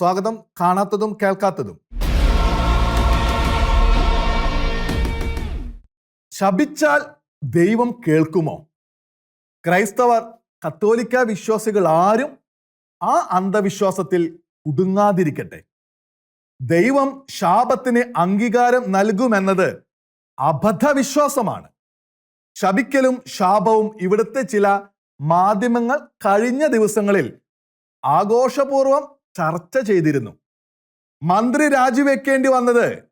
സ്വാഗതം. കാണാത്തതും കേൾക്കാത്തതും. ശപിച്ചാൽ ദൈവം കേൾക്കുമോ? ക്രൈസ്തവർ കത്തോലിക്ക വിശ്വാസികൾ ആരും ആ അന്ധവിശ്വാസത്തിൽ കുടുങ്ങാതിരിക്കട്ടെ ദൈവം ശാപത്തിന് അംഗീകാരം നൽകുമെന്നത് അബദ്ധവിശ്വാസമാണ്. ശപിക്കലും ശാപവും ഇവിടുത്തെ ചില മാധ്യമങ്ങൾ കഴിഞ്ഞ ദിവസങ്ങളിൽ ആഘോഷപൂർവം ചർച്ച ചെയ്തിരുന്നു. മന്ത്രി രാജിവെക്കേണ്ടി വന്നത്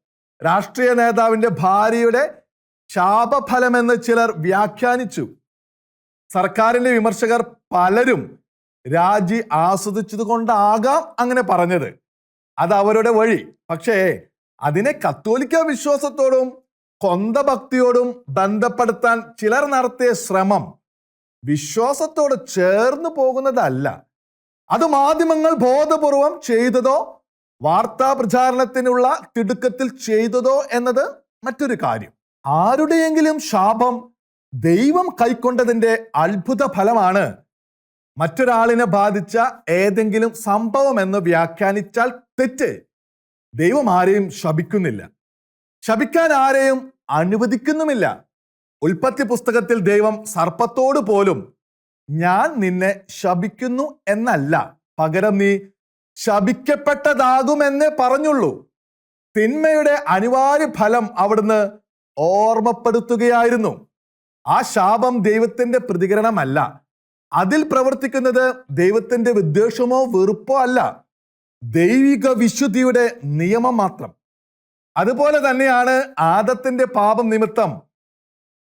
രാഷ്ട്രീയ നേതാവിന്റെ ഭാര്യയുടെ ശാപഫലമെന്ന് ചിലർ വ്യാഖ്യാനിച്ചു. സർക്കാരിന്റെ വിമർശകർ പലരും രാജി ആസ്വദിച്ചത് കൊണ്ടാകാം അങ്ങനെ പറഞ്ഞത്. അത് അവരുടെ വഴി. പക്ഷേ അതിനെ കത്തോലിക്ക വിശ്വാസത്തോടും കൊന്ത ഭക്തിയോടും ബന്ധപ്പെടുത്താൻ ചിലർ നടത്തിയ ശ്രമം വിശ്വാസത്തോട് ചേർന്ന് പോകുന്നതല്ല. അത് മാധ്യമങ്ങൾ ബോധപൂർവം ചെയ്തതോ വാർത്താ പ്രചാരണത്തിനുള്ള തിടുക്കത്തിൽ ചെയ്തതോ എന്നത് മറ്റൊരു കാര്യം. ആരുടെയെങ്കിലും ശാപം ദൈവം കൈക്കൊണ്ടതിന്റെ അത്ഭുത ഫലമാണ് മറ്റൊരാളിനെ ബാധിച്ച ഏതെങ്കിലും സംഭവം എന്ന് വ്യാഖ്യാനിച്ചാൽ തെറ്റ്. ദൈവം ആരെയും ശപിക്കുന്നില്ല. ശപിക്കാൻ ആരെയും അനുവദിക്കുന്നുമില്ല. ഉൽപ്പത്തി പുസ്തകത്തിൽ ദൈവം സർപ്പത്തോട് പോലും ഞാൻ നിന്നെ ശപിക്കുന്നു എന്നല്ല. പകരം നീ ശപിക്കപ്പെട്ടതാകുമെന്നേ പറഞ്ഞുള്ളൂ. തിന്മയുടെ അനിവാര്യ ഫലം അവിടുന്ന് ഓർമ്മപ്പെടുത്തുകയായിരുന്നു. ആ ശാപം ദൈവത്തിന്റെ പ്രതികരണമല്ല. അതിൽ പ്രവർത്തിക്കുന്നത് ദൈവത്തിന്റെ വിദ്വേഷമോ വെറുപ്പോ അല്ല. ദൈവിക വിശുദ്ധിയുടെ നിയമം മാത്രം. അതുപോലെ തന്നെയാണ് ആദത്തിന്റെ പാപം നിമിത്തം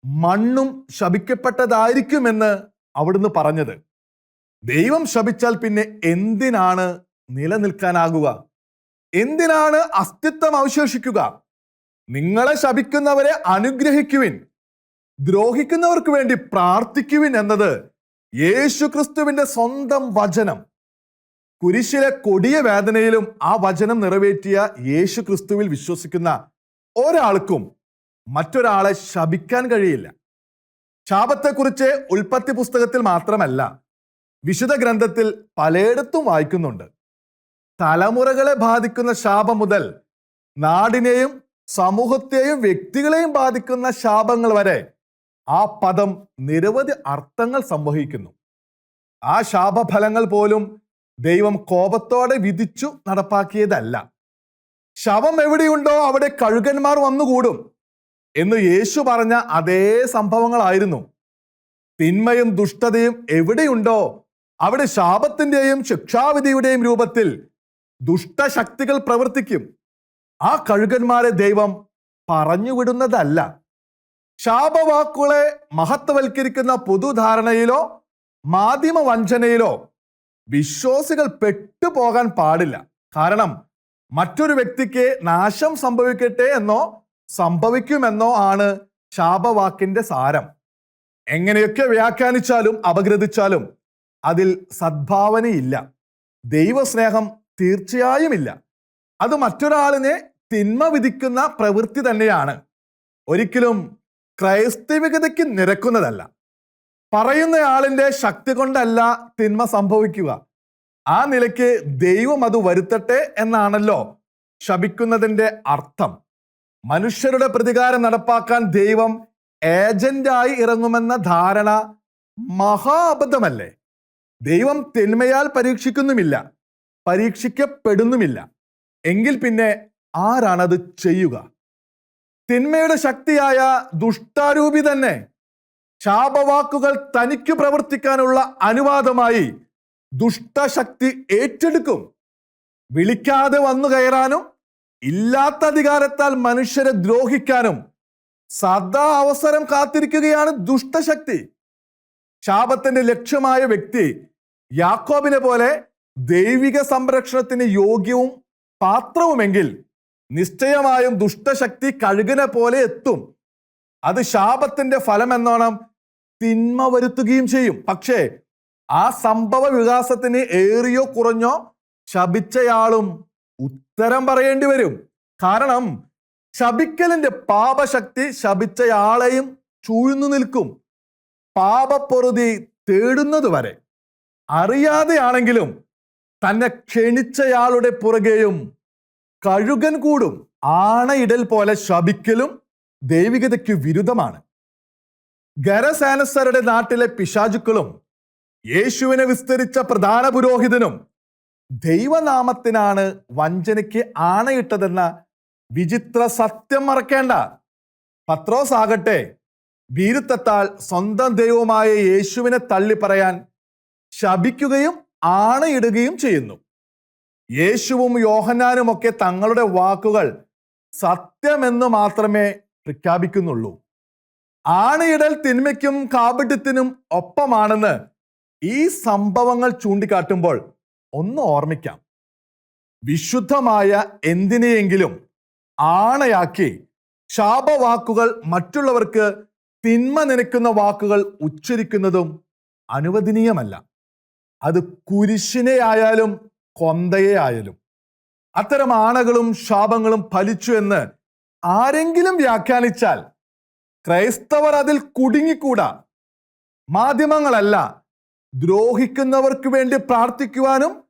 മണ്ണും ശപിക്കപ്പെട്ടതായിരിക്കുമെന്ന് അവിടുന്ന് പറഞ്ഞത് ദൈവം ശപിച്ചാൽ പിന്നെ എന്തിനാണ് നിലനിൽക്കാനാകുക? എന്തിനാണ് അസ്തിത്വം അവശേഷിക്കുക? നിങ്ങളെ ശപിക്കുന്നവരെ അനുഗ്രഹിക്കുവിൻ ദ്രോഹിക്കുന്നവർക്ക് വേണ്ടി പ്രാർത്ഥിക്കുവിൻ എന്നത് യേശുക്രിസ്തുവിന്റെ സ്വന്തം വചനം. കുരിശിലെ കൊടിയ വേദനയിലും ആ വചനം നിറവേറ്റിയ യേശുക്രിസ്തുവിൽ വിശ്വസിക്കുന്ന ഒരാൾക്കും മറ്റൊരാളെ ശപിക്കാൻ കഴിയില്ല. ശാപത്തെക്കുറിച്ച് ഉൽപ്പത്തി പുസ്തകത്തിൽ മാത്രമല്ല വിശുദ്ധ ഗ്രന്ഥത്തിൽ പലയിടത്തും വായിക്കുന്നുണ്ട്. തലമുറകളെ ബാധിക്കുന്ന ശാപം മുതൽ നാടിനെയും സമൂഹത്തെയും വ്യക്തികളെയും ബാധിക്കുന്ന ശാപങ്ങൾ വരെ ആ പദം നിരവധി അർത്ഥങ്ങൾ സംവഹിക്കുന്നു. ആ ശാപഫലങ്ങൾ പോലും ദൈവം കോപത്തോടെ വിധിച്ചു നടപ്പാക്കിയതല്ല. ശവം എവിടെയുണ്ടോ അവിടെ കഴുകന്മാർ വന്നുകൂടും. എന്ന് യേശു പറഞ്ഞ അതേ സംഭവങ്ങളായിരുന്നു. തിന്മയും ദുഷ്ടതയും എവിടെയുണ്ടോ അവിടെ ശാപത്തിന്റെയും ശിക്ഷാവിധിയുടെയും രൂപത്തിൽ ദുഷ്ടശക്തികൾ പ്രവർത്തിക്കും. ആ കഴുകന്മാരെ ദൈവം പറഞ്ഞുവിടുന്നതല്ല. ശാപവാക്കുകളെ മഹത്വവൽക്കരിക്കുന്ന പൊതുധാരണയിലോ മാധ്യമ വഞ്ചനയിലോ വിശ്വാസികൾ പെട്ടുപോകാൻ പാടില്ല. കാരണം മറ്റൊരു വ്യക്തിക്ക് നാശം സംഭവിക്കട്ടെ എന്നോ സംഭവിക്കുമെന്നോ ആണ് ശാപവാക്കിന്റെ സാരം. എങ്ങനെയൊക്കെ വ്യാഖ്യാനിച്ചാലും അപഗ്രഥിച്ചാലും അതിൽ സദ്ഭാവനയില്ല. ദൈവസ്നേഹം തീർച്ചയായും ഇല്ല അത് മറ്റൊരാളിനെ തിന്മ വിധിക്കുന്ന പ്രവൃത്തി തന്നെയാണ്. ഒരിക്കലും ക്രൈസ്തവികതയ്ക്ക് നിരക്കുന്നതല്ല. പറയുന്നയാളിന്റെ ശക്തി കൊണ്ടല്ല തിന്മ സംഭവിക്കുക. ആ നിലയ്ക്ക് ദൈവം അത് വരുത്തട്ടെ എന്നാണല്ലോ ശപിക്കുന്നതിന്റെ അർത്ഥം. മനുഷ്യരുടെ പ്രതികാരം നടപ്പാക്കാൻ ദൈവം ഏജന്റായി ഇറങ്ങുമെന്ന ധാരണ മഹാ അബദ്ധമല്ലേ ദൈവം തിന്മയാൽ പരീക്ഷിക്കുന്നുമില്ല പരീക്ഷിക്കപ്പെടുന്നുമില്ല. എങ്കിൽ പിന്നെ ആരാണത് ചെയ്യുക? തിന്മയുടെ ശക്തിയായ ദുഷ്ടാരൂപി തന്നെ ശാപവാക്കുകൾ തനിക്ക് പ്രവർത്തിക്കാനുള്ള അനുവാദമായി ദുഷ്ടശക്തി ഏറ്റെടുക്കും. വിളിക്കാതെ വന്നു കയറാനും ഇല്ലാത്ത അധികാരത്താൽ മനുഷ്യരെ ദ്രോഹിക്കാനും സദാ അവസരം കാത്തിരിക്കുകയാണ് ദുഷ്ടശക്തി. ശാപത്തിന്റെ ലക്ഷ്യമായ വ്യക്തി യാക്കോബിനെ പോലെ ദൈവിക സംരക്ഷണത്തിന് യോഗ്യവും പാത്രവുമെങ്കിൽ നിശ്ചയമായും ദുഷ്ടശക്തി കഴുകിനെ പോലെ എത്തും. അത് ശാപത്തിന്റെ ഫലം എന്നോണം തിന്മ വരുത്തുകയും ചെയ്യും. പക്ഷേ ആ സംഭവ വികാസത്തിന് ഏറിയോ കുറഞ്ഞോ ശപിച്ചയാളും ഉത്തരം പറയേണ്ടി വരും. കാരണം ശപിക്കലിന്റെ പാപശക്തി ശപിച്ചയാളെയും ചൂഴ്ന്നു നിൽക്കും. പാപപ്പൊറുതി തേടുന്നത് വരെ. അറിയാതെയാണെങ്കിലും തന്നെ ക്ഷണിച്ചയാളുടെ പുറകെയും കഴുകൻ കൂടും. ആണയിടൽ പോലെ ശപിക്കലും ദൈവികതയ്ക്ക് വിരുദ്ധമാണ്. ഗരസാനസരുടെ നാട്ടിലെ പിശാചുക്കളും യേശുവിനെ വിസ്തരിച്ച പ്രധാന പുരോഹിതനും ദൈവനാമത്തിനാണ് വഞ്ചനയ്ക്ക് ആണയിട്ടതെന്ന വിചിത്ര സത്യം മറക്കേണ്ട. പത്രോസ് ആകട്ടെ ഭീരുത്വത്താൽ സ്വന്തം ദൈവമായ യേശുവിനെ തള്ളി പറയാൻ ശപിക്കുകയും ആണയിടുകയും ചെയ്യുന്നു. യേശുവും യോഹന്നാനും ഒക്കെ തങ്ങളുടെ വാക്കുകൾ സത്യമെന്ന് മാത്രമേ പ്രഖ്യാപിക്കുന്നുള്ളൂ. ആണയിടൽ തിന്മയ്ക്കും കാപട്യത്തിനും ഒപ്പമാണെന്ന് ഈ സംഭവങ്ങൾ ചൂണ്ടിക്കാട്ടുമ്പോൾ ഒന്ന് ഓർമ്മിക്കാം. വിശുദ്ധമായ എന്തിനെയെങ്കിലും ആണയാക്കി ശാപവാക്കുകൾ മറ്റുള്ളവർക്ക് തിന്മ നനയ്ക്കുന്ന വാക്കുകൾ ഉച്ചരിക്കുന്നതും അനുവദനീയമല്ല. അത് കുരിശിനെ ആയാലും കൊന്തയെ ആയാലും. അത്തരം ആണകളും ശാപങ്ങളും ഫലിച്ചു എന്ന് ആരെങ്കിലും വ്യാഖ്യാനിച്ചാൽ ക്രൈസ്തവർ അതിൽ കുടുങ്ങിക്കൂടാ. മാധ്യമങ്ങളല്ല ദ്രോഹിക്കുന്നവർക്ക് വേണ്ടി പ്രാർത്ഥിക്കുവാനും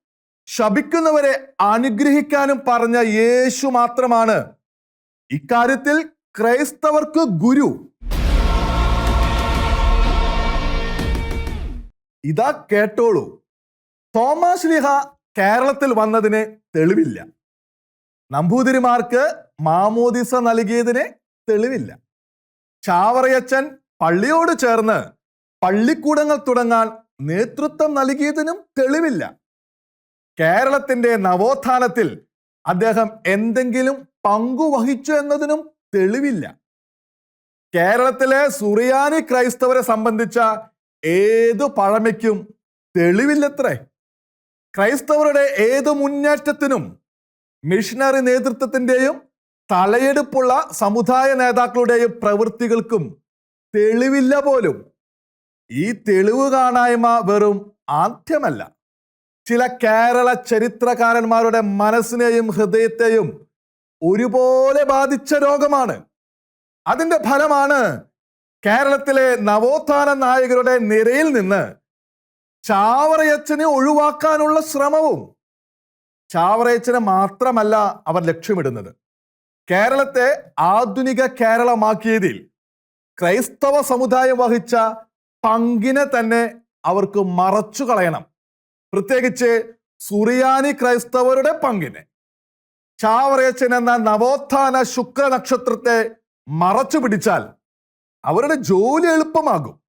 ശപിക്കുന്നവരെ അനുഗ്രഹിക്കാനും പറഞ്ഞ യേശു മാത്രമാണ്. ഇക്കാര്യത്തിൽ ക്രൈസ്തവർക്ക് ഗുരു. ഇതാ കേട്ടോളൂ. തോമസ് ലിഹ കേരളത്തിൽ വന്നതിന് തെളിവില്ല. നമ്പൂതിരിമാർക്ക് മാമോദിസ നൽകിയതിന് തെളിവില്ല. ചാവറയച്ചൻ പള്ളിയോട് ചേർന്ന് പള്ളിക്കൂടങ്ങൾ തുടങ്ങാൻ നേതൃത്വം നൽകിയതിനും തെളിവില്ല. കേരളത്തിന്റെ നവോത്ഥാനത്തിൽ അദ്ദേഹം എന്തെങ്കിലും പങ്കുവഹിച്ചു എന്നതിനും തെളിവില്ല. കേരളത്തിലെ സുറിയാനി ക്രൈസ്തവരെ സംബന്ധിച്ച ഏതു പഴമയ്ക്കും തെളിവില്ലത്രേ. ക്രൈസ്തവരുടെ ഏത് മുന്നേറ്റത്തിനും മിഷണറി നേതൃത്വത്തിന്റെയും തലയെടുപ്പുള്ള സമുദായ നേതാക്കളുടെയും പ്രവൃത്തികൾക്കും തെളിവില്ല പോലും. ഈ തെളിവ് കാണായ്മ വെറും ആദ്യമല്ല. ചില കേരള ചരിത്രകാരന്മാരുടെ മനസ്സിനെയും ഹൃദയത്തെയും ഒരുപോലെ ബാധിച്ച രോഗമാണ്. അതിന്റെ ഫലമാണ് കേരളത്തിലെ നവോത്ഥാന നായകരുടെ നിരയിൽ നിന്ന് ചാവറയച്ചനെ ഒഴിവാക്കാനുള്ള ശ്രമവും. ചാവറയച്ചനെ മാത്രമല്ല അവർ ലക്ഷ്യമിടുന്നത്. കേരളത്തെ ആധുനിക കേരളമാക്കിയതിൽ ക്രൈസ്തവ സമുദായം വഹിച്ച പങ്കിനെ തന്നെ അവർക്ക് മറച്ചു കളയണം. പ്രത്യേകിച്ച് സുറിയാനി ക്രൈസ്തവരുടെ പങ്കിനെ. ചാവറയച്ചൻ എന്ന നവോത്ഥാന ശുക്ര നക്ഷത്രത്തെ മറച്ചു പിടിച്ചാൽ അവരുടെ ജോലി എളുപ്പമാകും.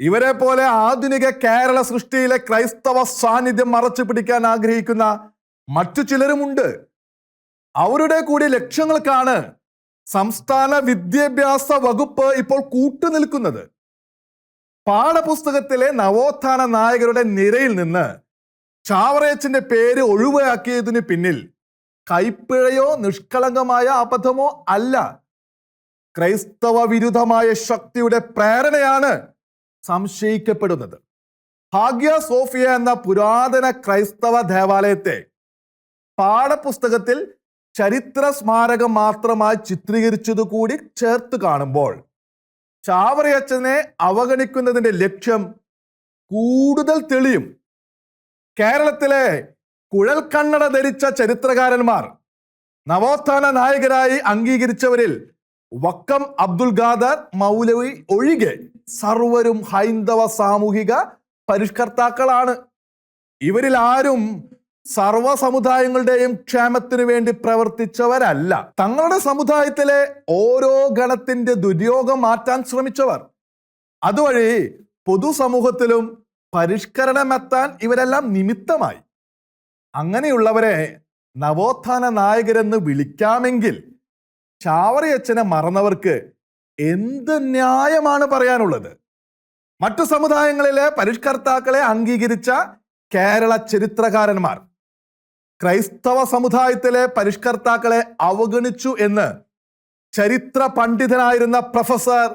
ഇവരെ പോലെ ആധുനിക കേരള സൃഷ്ടിയിലെ ക്രൈസ്തവ സാന്നിധ്യം മറച്ചു പിടിക്കാൻ ആഗ്രഹിക്കുന്ന മറ്റു ചിലരുമുണ്ട്. അവരുടെ കൂടി ലക്ഷ്യങ്ങൾക്കാണ് സംസ്ഥാന വിദ്യാഭ്യാസ വകുപ്പ് ഇപ്പോൾ കൂട്ടുനിൽക്കുന്നത്. പാഠപുസ്തകത്തിലെ നവോത്ഥാന നായകരുടെ നിരയിൽ നിന്ന് ചാവറേച്ചിന്റെ പേര് ഒഴിവാക്കിയതിന് പിന്നിൽ കൈപ്പിഴയോ നിഷ്കളങ്കമായ അബദ്ധമോ അല്ല. ക്രൈസ്തവ വിരുദ്ധമായ ശക്തിയുടെ പ്രേരണയാണ് സംശയിക്കപ്പെടുന്നത്. ഭാഗ്യ സോഫിയ എന്ന പുരാതന ക്രൈസ്തവ ദേവാലയത്തെ പാഠപുസ്തകത്തിൽ ചരിത്ര സ്മാരകം മാത്രമായി ചിത്രീകരിച്ചതുകൂടി ചേർത്ത് കാണുമ്പോൾ ചാവറയച്ചനെ അവഗണിക്കുന്നതിന്റെ ലക്ഷ്യം കൂടുതൽ തെളിയും. കേരളത്തിലെ കുഴൽ കണ്ണട ധരിച്ച ചരിത്രകാരന്മാർ നവോത്ഥാന നായകരായി അംഗീകരിച്ചവരിൽ വക്കം അബ്ദുൽ ഖാദർ മൗലവി ഒഴികെ സർവരും ഹൈന്ദവ സാമൂഹിക പരിഷ്കർത്താക്കളാണ്. ഇവരിൽ ആരും സർവ സമുദായങ്ങളുടെയും ക്ഷേമത്തിനു വേണ്ടി പ്രവർത്തിച്ചവരല്ല. തങ്ങളുടെ സമുദായത്തിലെ ഓരോ ഗണത്തിന്റെ ദുര്യോഗം മാറ്റാൻ ശ്രമിച്ചവർ. അതുവഴി പൊതുസമൂഹത്തിലും പരിഷ്കരണമെത്താൻ ഇവരെല്ലാം നിമിത്തമായി. അങ്ങനെയുള്ളവരെ നവോത്ഥാന നായകരെന്ന് വിളിക്കാമെങ്കിൽ ചാവറയച്ചനെ മറന്നവർക്ക് എന്ത് ന്യായമാണ് പറയാനുള്ളത്? മറ്റു സമുദായങ്ങളിലെ പരിഷ്കർത്താക്കളെ അംഗീകരിച്ച കേരള ചരിത്രകാരന്മാർ ക്രൈസ്തവ സമുദായത്തിലെ പരിഷ്കർത്താക്കളെ അവഗണിച്ചു എന്ന് ചരിത്ര പണ്ഡിതനായിരുന്ന പ്രൊഫസർ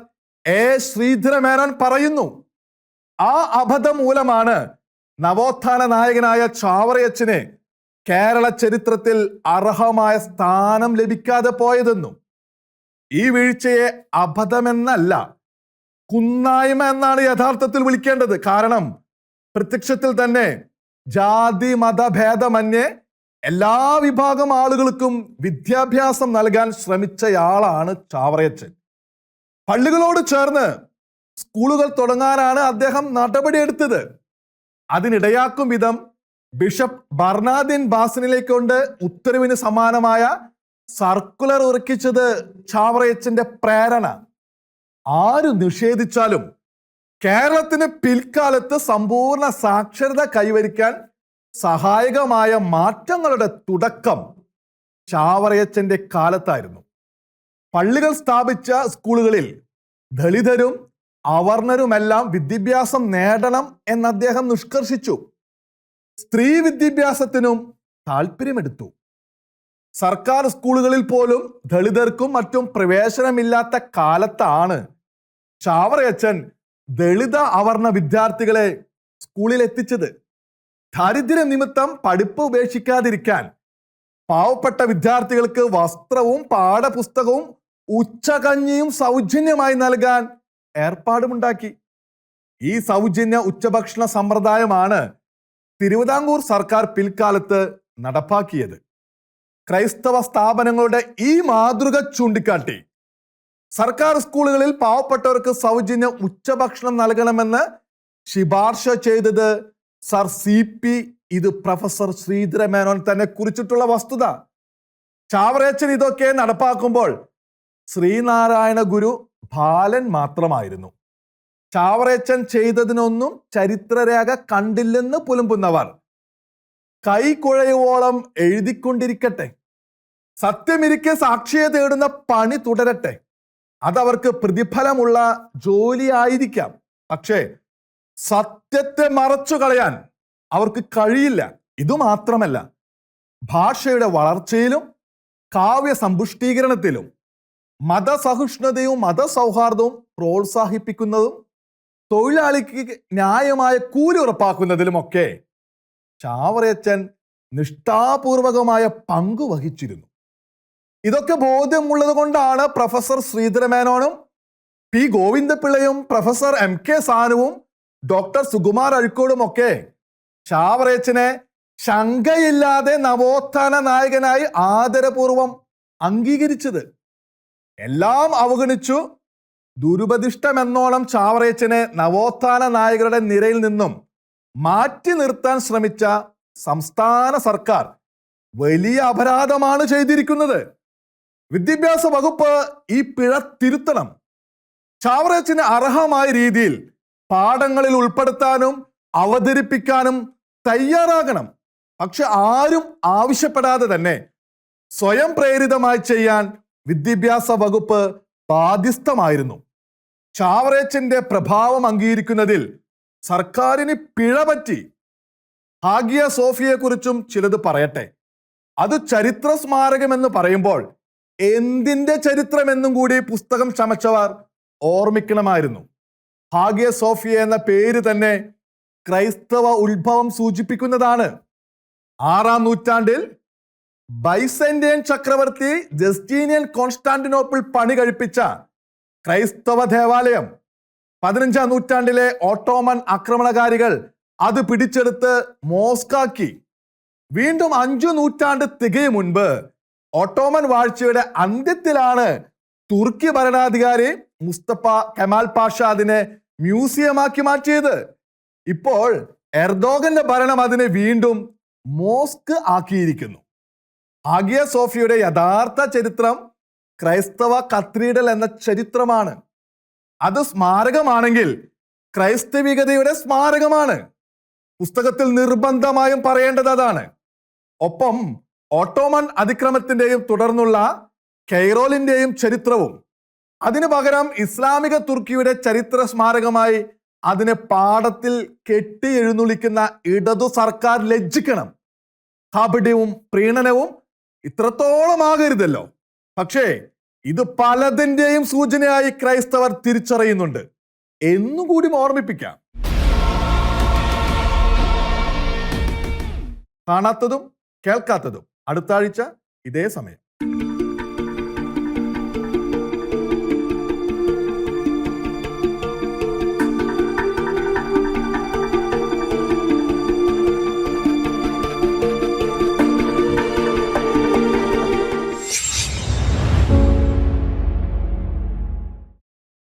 എ ശ്രീധര ശ്രീധരമേനോൻ പറയുന്നു. ആ അബദ്ധം മൂലമാണ് നവോത്ഥാന നായകനായ ചാവറയച്ചനെ കേരള ചരിത്രത്തിൽ അർഹമായ സ്ഥാനം ലഭിക്കാതെ പോയതെന്നും ഈ വീഴ്ചയെ അബദ്ധമെന്നല്ല കുന്നായ്മ എന്നാണ് യഥാർത്ഥത്തിൽ വിളിക്കേണ്ടത്. കാരണം പ്രത്യക്ഷത്തിൽ തന്നെ ജാതി മതഭേദമന്യേ എല്ലാ വിഭാഗം ആളുകൾക്കും വിദ്യാഭ്യാസം നൽകാൻ ശ്രമിച്ചയാളാണ് ചാവറയച്ചൻ. പള്ളികളോട് ചേർന്ന് സ്കൂളുകൾ തുടങ്ങാനാണ് അദ്ദേഹം നടപടിയെടുത്തത്. അതിനിടയാക്കും വിധം ബിഷപ്പ് ബർണാദിൻ ബാസിനിലേക്കൊണ്ട് ഉത്തരവിന് സമാനമായ സർക്കുലർ ഉറക്കിച്ചത് ചാവറയച്ചന്റെ പ്രേരണ. ആര് നിഷേധിച്ചാലും കേരളത്തിന് പിൽക്കാലത്ത് സമ്പൂർണ സാക്ഷരത കൈവരിക്കാൻ സഹായകമായ മാറ്റങ്ങളുടെ തുടക്കം ചാവറയച്ചന്റെ കാലത്തായിരുന്നു. പള്ളികൾ സ്ഥാപിച്ച സ്കൂളുകളിൽ ദളിതരും അവർണരുമെല്ലാം വിദ്യാഭ്യാസം നേടണം എന്ന് അദ്ദേഹം നിഷ്കർഷിച്ചു. സ്ത്രീ വിദ്യാഭ്യാസത്തിനും താല്പര്യമെടുത്തു സർക്കാർ സ്കൂളുകളിൽ പോലും ദളിതർക്കും മറ്റും പ്രവേശനമില്ലാത്ത കാലത്താണ് ചാവറയച്ചൻ ദളിത അവർണ വിദ്യാർത്ഥികളെ സ്കൂളിൽ എത്തിച്ചത് ദാരിദ്ര്യ നിമിത്തം പഠിപ്പ് ഉപേക്ഷിക്കാതിരിക്കാൻ പാവപ്പെട്ട വിദ്യാർത്ഥികൾക്ക് വസ്ത്രവും പാഠപുസ്തകവും ഉച്ചകഞ്ഞിയും സൗജന്യമായി നൽകാൻ ഏർപ്പാടുമുണ്ടാക്കി. ഈ സൗജന്യ ഉച്ചഭക്ഷണ സമ്പ്രദായമാണ് തിരുവിതാംകൂർ സർക്കാർ പിൽക്കാലത്ത് നടപ്പാക്കിയത്. ക്രൈസ്തവ സ്ഥാപനങ്ങളുടെ ഈ മാതൃക ചൂണ്ടിക്കാട്ടി സർക്കാർ സ്കൂളുകളിൽ പാവപ്പെട്ടവർക്ക് സൗജന്യ ഉച്ചഭക്ഷണം നൽകണമെന്ന് ശിപാർശ ചെയ്തത് സർ സി പി ഇത് പ്രൊഫസർ ശ്രീധര മേനോൻ തന്നെ കുറിച്ചിട്ടുള്ള വസ്തുത. ചാവറേച്ചൻ ഇതൊക്കെ നടപ്പാക്കുമ്പോൾ ശ്രീനാരായണ ഗുരു ബാലൻ മാത്രമായിരുന്നു. ചാവറേച്ചൻ ചെയ്തതിനൊന്നും ചരിത്രരേഖ കണ്ടില്ലെന്ന് പുലമ്പുന്നവർ. കൈക്കുഴയുവോളം എഴുതിക്കൊണ്ടിരിക്കട്ടെ. സത്യമിരിക്കെ സാക്ഷിയെ തേടുന്ന പണി തുടരട്ടെ. അതവർക്ക് പ്രതിഫലമുള്ള ജോലിയായിരിക്കാം. പക്ഷേ സത്യത്തെ മറച്ചു കളയാൻ അവർക്ക് കഴിയില്ല. ഇതുമാത്രമല്ല ഭാഷയുടെ വളർച്ചയിലും കാവ്യ സമ്പുഷ്ടീകരണത്തിലും മതസഹിഷ്ണുതയും മതസൗഹാർദ്ദവും പ്രോത്സാഹിപ്പിക്കുന്നതും തൊഴിലാളിക്ക് ന്യായമായ കൂലി ഉറപ്പാക്കുന്നതിലുമൊക്കെ ചാവറയച്ചൻ നിഷ്ഠാപൂർവകമായ പങ്കു വഹിച്ചിരുന്നു. ഇതൊക്കെ ബോധ്യമുള്ളത് കൊണ്ടാണ് പ്രൊഫസർ ശ്രീധരമേനോനും പി ഗോവിന്ദപിള്ളയും പ്രൊഫസർ എം കെ സാനുവും ഡോക്ടർ സുകുമാർ അഴിക്കോടും ഒക്കെ ചാവറേച്ചനെ ശങ്കയില്ലാതെ നവോത്ഥാന നായകനായി ആദരപൂർവം അംഗീകരിച്ചത്. എല്ലാം അവഗണിച്ചു. ദുരുപദിഷ്ടമെന്നോണം ചാവറേച്ചനെ നവോത്ഥാന നായകരുടെ നിരയിൽ നിന്നും മാറ്റി നിർത്താൻ ശ്രമിച്ച സംസ്ഥാന സർക്കാർ വലിയ അപരാധമാണ് ചെയ്തിരിക്കുന്നത്. വിദ്യാഭ്യാസ വകുപ്പ് ഈ പിഴ തിരുത്തണം. ചാവറേച്ചിന് അർഹമായ രീതിയിൽ പാഠങ്ങളിൽ ഉൾപ്പെടുത്താനും അവതരിപ്പിക്കാനും തയ്യാറാകണം. പക്ഷെ ആരും ആവശ്യപ്പെടാതെ തന്നെ സ്വയം പ്രേരിതമായി ചെയ്യാൻ വിദ്യാഭ്യാസ വകുപ്പ് ബാധ്യസ്ഥമായിരുന്നു. ചാവറേച്ചന്റെ പ്രഭാവം അംഗീകരിക്കുന്നതിൽ സർക്കാരിന് പിഴ പറ്റി ഹാഗിയ സോഫിയെക്കുറിച്ചും ചിലത് പറയട്ടെ. അത് ചരിത്ര സ്മാരകമെന്ന് പറയുമ്പോൾ എന്തിന്റെ ചരിത്രമെന്നും കൂടി പുസ്തകം ചമച്ചവർ ഓർമ്മിക്കണമായിരുന്നു. ഹാഗിയ സോഫിയ എന്ന പേര് തന്നെ ക്രൈസ്തവ ഉത്ഭവം സൂചിപ്പിക്കുന്നതാണ്. ആറാം നൂറ്റാണ്ടിൽ ബൈസന്റിയൻ ചക്രവർത്തി ജസ്റ്റീനിയൻ കോൺസ്റ്റാന്റിനോപ്പിൾ പണി കഴിപ്പിച്ച ക്രൈസ്തവ ദേവാലയം. പതിനഞ്ചാം നൂറ്റാണ്ടിലെ ഓട്ടോമൻ ആക്രമണകാരികൾ അത് പിടിച്ചെടുത്ത് മോസ്കാക്കി. വീണ്ടും അഞ്ചു നൂറ്റാണ്ട് തികയും മുൻപ് ഓട്ടോമൻ വാഴ്ചയുടെ അന്ത്യത്തിലാണ് തുർക്കി ഭരണാധികാരി മുസ്തഫ കെമാൽ പാഷ അതിനെ മ്യൂസിയമാക്കി മാറ്റിയത്. ഇപ്പോൾ എർദോഗന്റെ ഭരണം അതിനെ വീണ്ടും മോസ്ക് ആക്കിയിരിക്കുന്നു. ആഗിയ സോഫിയുടെ യഥാർത്ഥ ചരിത്രം ക്രൈസ്തവ കത്രീഡൽ എന്ന ചരിത്രമാണ്. അത് സ്മാരകമാണെങ്കിൽ ക്രൈസ്തവികതയുടെ സ്മാരകമാണ്. പുസ്തകത്തിൽ നിർബന്ധമായും പറയേണ്ടത് അതാണ്. ഒപ്പം ഓട്ടോമൺ അതിക്രമത്തിന്റെയും തുടർന്നുള്ള കെയ്റോലിന്റെയും ചരിത്രവും അതിനു പകരം ഇസ്ലാമിക തുർക്കിയുടെ ചരിത്ര സ്മാരകമായി അതിനെ പാടത്തിൽ കെട്ടി എഴുന്നള്ളിക്കുന്ന ഇടതു സർക്കാർ ലജ്ജിക്കണം. കാപട്യവും പ്രീണനവും ഇത്രത്തോളം ആകരുതല്ലോ പക്ഷേ ഇത് പലതിന്റെയും സൂചനയായി ക്രൈസ്തവർ തിരിച്ചറിയുന്നുണ്ട്. എന്നുകൂടി ഓർമ്മിപ്പിക്കാം. കാണാത്തതും കേൾക്കാത്തതും. അടുത്ത ആഴ്ച ഇതേ സമയം.